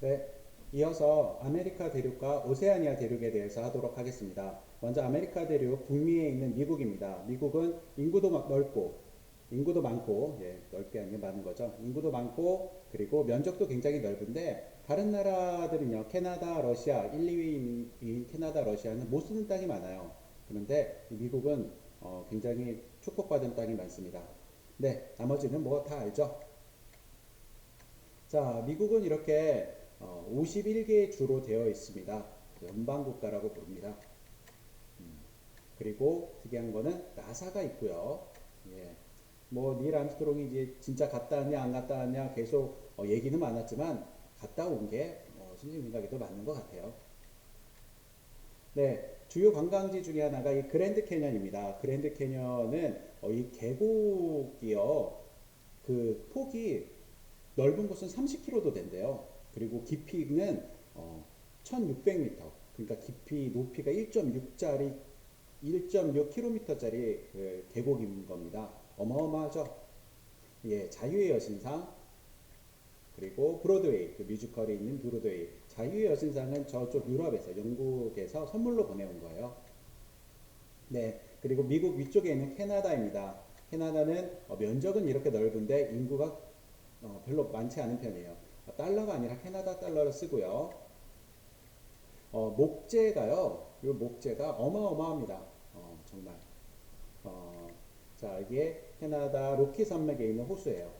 네, 이어서 아메리카 대륙과 오세아니아 대륙에 대해서 하도록 하겠습니다. 먼저 아메리카 대륙 북미에 있는 미국입니다. 미국은 인구도 막 넓고 인구도 많고 예, 넓게 아니면 많은 거죠. 인구도 많고 그리고 면적도 굉장히 넓은데 다른 나라들은요. 캐나다, 러시아 1, 2위인 캐나다, 러시아는 못 쓰는 땅이 많아요. 그런데 미국은 어, 굉장히 축복받은 땅이 많습니다. 네, 나머지는 뭐 다 알죠? 자, 미국은 이렇게 어, 51개의 주로 되어 있습니다. 연방국가라고 부릅니다. 음, 그리고 특이한 거는 나사가 있고요. 예. 뭐, 닐 암스트롱이 이제 진짜 갔다 왔냐, 안 갔다 왔냐 계속 어, 얘기는 많았지만 갔다 온게 어, 선생님 생각에도 맞는 것 같아요. 네, 주요 관광지 중에 하나가 이 그랜드 캐년입니다. 그랜드 캐년은 어, 이 계곡이요. 그 폭이 넓은 곳은 30km도 된대요. 그리고 깊이는 어, 1600m. 그러니까 깊이 높이가 1.6짜리 1.6km짜리 그 계곡인 겁니다. 어마어마하죠. 예, 자유의 여신상 그리고 브로드웨이 그 뮤지컬이 있는 브로드웨이 자유의 여신상은 저쪽 유럽에서 영국에서 선물로 보내온 거예요. 네, 그리고 미국 위쪽에 있는 캐나다입니다. 캐나다는 어, 면적은 이렇게 넓은데 인구가 어, 별로 많지 않은 편이에요. 어, 달러가 아니라 캐나다 달러를 쓰고요. 어, 목재가요. 이 목재가 어마어마합니다. 어, 정말. 어, 자, 이게 캐나다 로키 산맥에 있는 호수예요.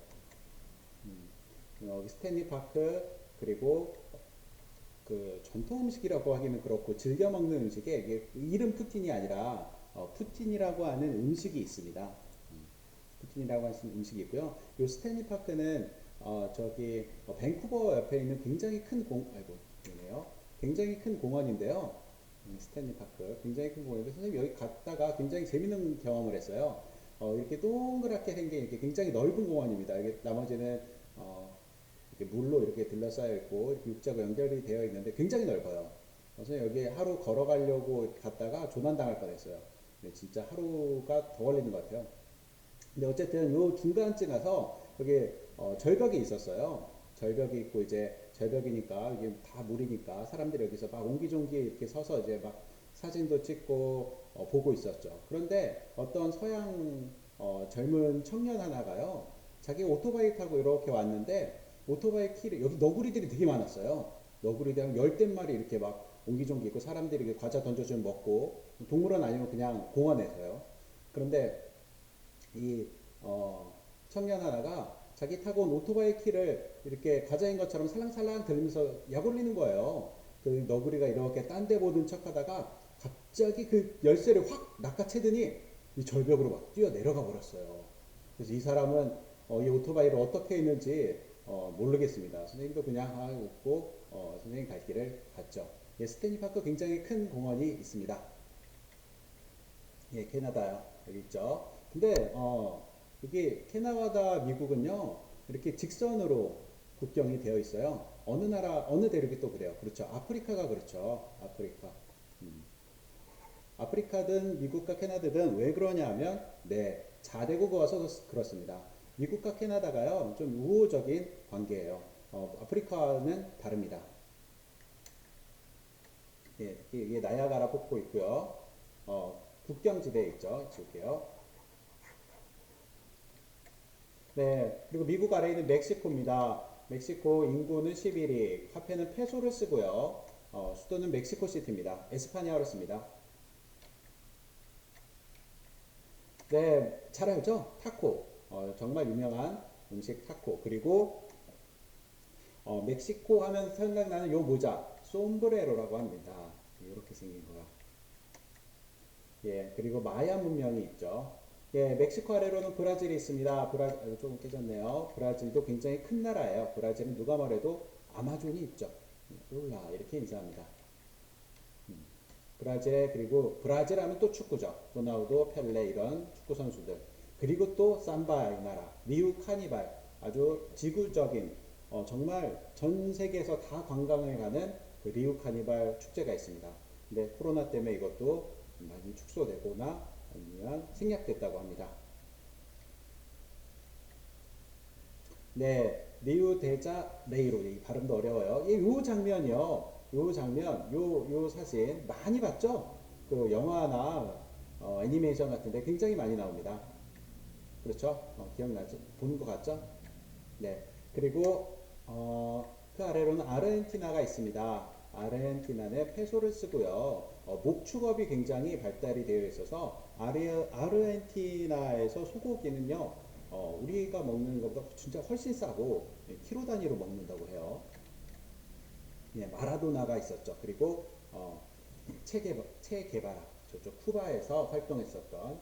음, 여기 스탠리 파크 그리고 그 전통 음식이라고 하기는 그렇고 즐겨 먹는 음식에 이게 이름 푸틴이 아니라 어, 푸틴이라고 하는 음식이 있습니다. 음, 푸틴이라고 하는 음식이 있고요. 이 스탠리 파크는 어, 저기 어, 밴쿠버 옆에 있는 굉장히 큰 공, 아이고, 이네요. 굉장히 큰 공원인데요. 음, 스탠리 파크 굉장히 큰 공원인데 선생님 여기 갔다가 굉장히 재밌는 경험을 했어요. 어, 이렇게 동그랗게 생긴 이렇게 굉장히 넓은 공원입니다. 이게 나머지는 어, 이렇게 물로 이렇게 둘러싸여 있고 이렇게 육지하고 연결이 되어 있는데 굉장히 넓어요. 그래서 여기 하루 걸어가려고 갔다가 조난당할 뻔했어요. 근데 진짜 하루가 더 걸리는 것 같아요. 근데 어쨌든 요 중간쯤 가서 여기 어, 절벽이 있었어요. 절벽이 있고 이제 절벽이니까 이게 다 물이니까 사람들이 여기서 막 옹기종기 이렇게 서서 이제 막 사진도 찍고 어, 보고 있었죠. 그런데 어떤 서양 어, 젊은 청년 하나가요. 자기 오토바이 타고 이렇게 왔는데 오토바이 키를 여기 너구리들이 되게 많았어요. 너구리들 한 열댓 마리 이렇게 막 옹기종기 있고 사람들이 과자 던져주면 먹고 동물원 아니면 그냥 공원에서요. 그런데 이 어, 청년 하나가 자기 타고 온 오토바이 키를 이렇게 과자인 것처럼 살랑살랑 들면서 약 올리는 거예요. 그 너구리가 이렇게 딴 데 보는 척 하다가 갑자기 그 열쇠를 확 낚아채더니 이 절벽으로 막 뛰어 내려가 버렸어요. 그래서 이 사람은 어, 이 오토바이를 어떻게 했는지 어, 모르겠습니다. 선생님도 그냥 아, 웃고 어, 선생님 갈 길을 갔죠. 예, 스탠리 파크 굉장히 큰 공원이 있습니다. 예, 캐나다요. 여기 있죠. 근데 어, 이게 캐나다, 미국은요. 이렇게 직선으로 국경이 되어 있어요. 어느 나라, 어느 대륙이 또 그래요. 그렇죠. 아프리카가 그렇죠. 아프리카. 음. 아프리카든 미국과 캐나다든 왜 그러냐 하면 네, 자대국가 와서 그렇습니다. 미국과 캐나다가요. 좀 우호적인 관계예요. 어, 아프리카는 다릅니다. 예, 이게 나야가라 폭포 있고요. 어, 국경지대에 있죠. 지울게요. 네, 그리고 미국 아래에 있는 멕시코입니다. 멕시코 인구는 11위, 화폐는 페소를 쓰고요. 어, 수도는 멕시코 시티입니다. 에스파냐어를 씁니다. 네, 잘 알죠? 타코. 어, 정말 유명한 음식 타코. 그리고 어, 멕시코 하면 생각나는 요 모자, 솜브레로라고 합니다. 이렇게 생긴 거야. 예, 그리고 마야 문명이 있죠. 예, 멕시코 아래로는 브라질이 있습니다. 브라, 아, 조금 깨졌네요. 브라질도 굉장히 큰 나라예요. 브라질은 누가 말해도 아마존이 있죠. 롤라 이렇게 인사합니다. 음, 브라질 그리고 브라질 하면 또 축구죠. 로나우도, 펠레 이런 축구 선수들. 그리고 또 삼바 이 나라, 리우 카니발 아주 지구적인 어, 정말 전 세계에서 다 관광을 가는 그 리우 카니발 축제가 있습니다. 근데 코로나 때문에 이것도 많이 축소되거나 아니면 생략됐다고 합니다. 네, 리우 데자 네이로 이 발음도 어려워요. 이 요 장면이요. 요 장면, 요 요 사진 많이 봤죠? 그 영화나 어, 애니메이션 같은데 굉장히 많이 나옵니다. 그렇죠? 어, 기억나죠? 보는 것 같죠? 네. 그리고 어, 그 아래로는 아르헨티나가 있습니다. 아르헨티나는 페소를 쓰고요. 어, 목축업이 굉장히 발달이 되어 있어서 아르, 아르헨티나에서 소고기는요. 어, 우리가 먹는 것보다 진짜 훨씬 싸고 예, 키로 단위로 먹는다고 해요. 예, 마라도나가 있었죠. 그리고 어, 체게 체게바라 저쪽 쿠바에서 활동했었던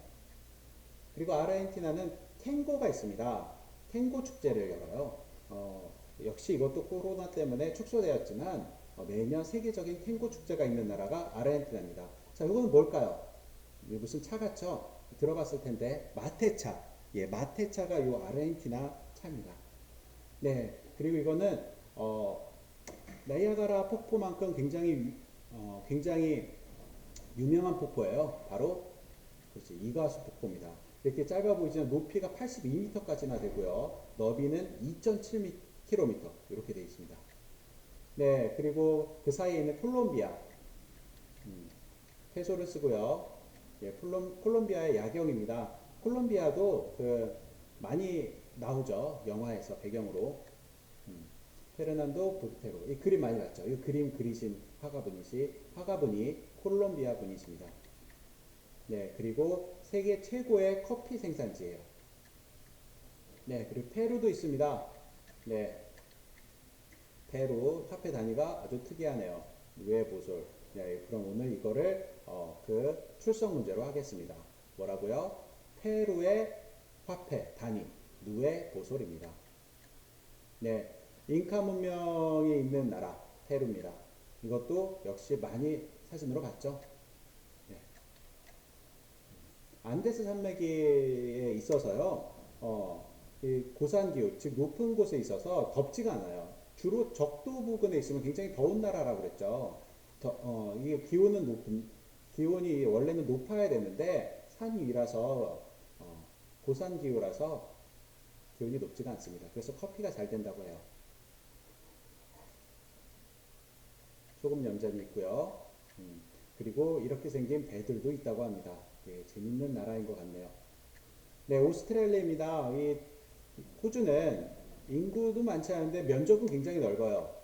그리고 아르헨티나는 탱고가 있습니다. 탱고 축제를 열어요. 어, 역시 이것도 코로나 때문에 축소되었지만 어, 매년 세계적인 탱고 축제가 있는 나라가 아르헨티나입니다. 자, 이거는 뭘까요? 무슨 차 같죠? 들어봤을 텐데 마테차. 예, 마테차가 이 아르헨티나 차입니다. 네, 그리고 이거는 어, 나이아가라 폭포만큼 굉장히 유- 어, 굉장히 유명한 폭포예요. 바로 그렇지 이가수 폭포입니다. 이렇게 짧아 보이지만 높이가 82m까지나 되고요. 너비는 2.7km 이렇게 되어 있습니다. 네, 그리고 그 사이에 있는 콜롬비아 음, 페소를 쓰고요. 예, 콜롬, 콜롬비아의 야경입니다. 콜롬비아도 그 많이 나오죠. 영화에서 배경으로. 음, 페르난도 보테로. 이 그림 많이 봤죠. 이 그림 그리신 화가분이시 화가분이 콜롬비아 분이십니다. 네, 그리고 세계 최고의 커피 생산지예요. 네, 그리고 페루도 있습니다. 네, 페루 화폐 단위가 아주 특이하네요. 누에 보솔. 네, 그럼 오늘 이거를 어, 그 출석 문제로 하겠습니다. 뭐라고요? 페루의 화폐 단위 누에 보솔입니다. 네, 잉카 문명이 있는 나라 페루입니다. 이것도 역시 많이 사진으로 봤죠. 네. 안데스 산맥에 있어서요, 어, 이 고산 기후, 즉 높은 곳에 있어서 덥지가 않아요. 주로 적도 부근에 있으면 굉장히 더운 나라라고 그랬죠. 더, 어, 이게 기온은 높은, 기온이 원래는 높아야 되는데 산 위라서 어, 고산 기후라서 기온이 높지가 않습니다. 그래서 커피가 잘 된다고 해요. 소금 염전이 있고요. 음, 그리고 이렇게 생긴 배들도 있다고 합니다. 예, 재밌는 나라인 것 같네요. 네, 오스트레일리아입니다. 이 호주는 인구도 많지 않은데 면적은 굉장히 넓어요.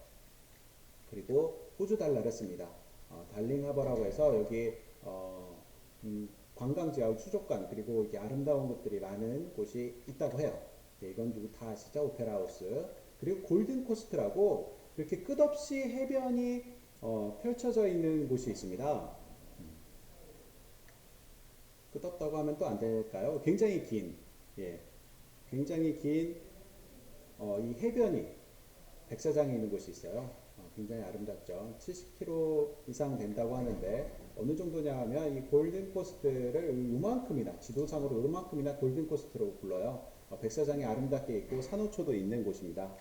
그리고 호주 달라를 씁니다. 어, 달링 하버라고 해서 여기 어, 음, 관광지하고 수족관 그리고 이렇게 아름다운 곳들이 많은 곳이 있다고 해요. 네, 이건 누구 다 아시죠? 오페라 하우스. 그리고 골든 코스트라고 이렇게 끝없이 해변이 어, 펼쳐져 있는 곳이 있습니다. 음. 끝없다고 하면 또 안 될까요? 굉장히 긴, 예, 굉장히 긴, 어, 이 해변이 백사장에 있는 곳이 있어요. 어, 굉장히 아름답죠. 70km 이상 된다고 하는데 어느 정도냐 하면 이 골든 코스트를 요만큼이나 지도상으로 요만큼이나 골든 코스트로 불러요. 어, 백사장이 아름답게 있고 산호초도 있는 곳입니다.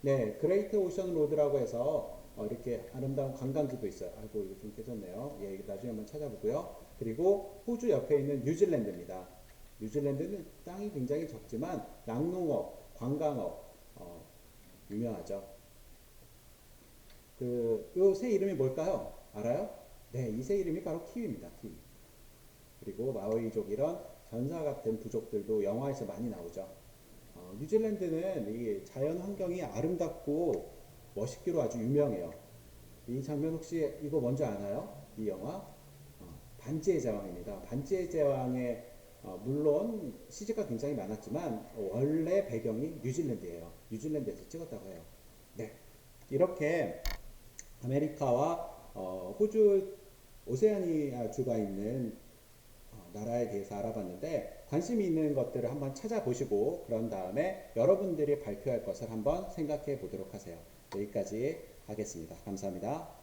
네, 그레이트 오션 로드라고 해서 어, 이렇게 아름다운 관광지도 있어요. 아이고 이거 좀 깨졌네요. 예, 나중에 한번 찾아보고요. 그리고 호주 옆에 있는 뉴질랜드입니다. 뉴질랜드는 땅이 굉장히 적지만 낙농업, 관광업 어, 유명하죠. 그요새 이름이 뭘까요? 알아요? 네, 이 새 이름이 바로 키위입니다. 키위. 그리고 마오이족 이런 전사 같은 부족들도 영화에서 많이 나오죠. 어, 뉴질랜드는 이 자연 환경이 아름답고 멋있기로 아주 유명해요. 이 장면 혹시 이거 뭔지 아나요? 이 영화 어, 반지의 제왕입니다. 반지의 제왕의 어, 물론 CG가 굉장히 많았지만 원래 배경이 뉴질랜드예요. 뉴질랜드에서 찍었다고 해요. 네, 이렇게 아메리카와 어, 호주 오세아니아 주가 있는 어, 나라에 대해서 알아봤는데 관심이 있는 것들을 한번 찾아보시고 그런 다음에 여러분들이 발표할 것을 한번 생각해 보도록 하세요. 여기까지 하겠습니다. 감사합니다.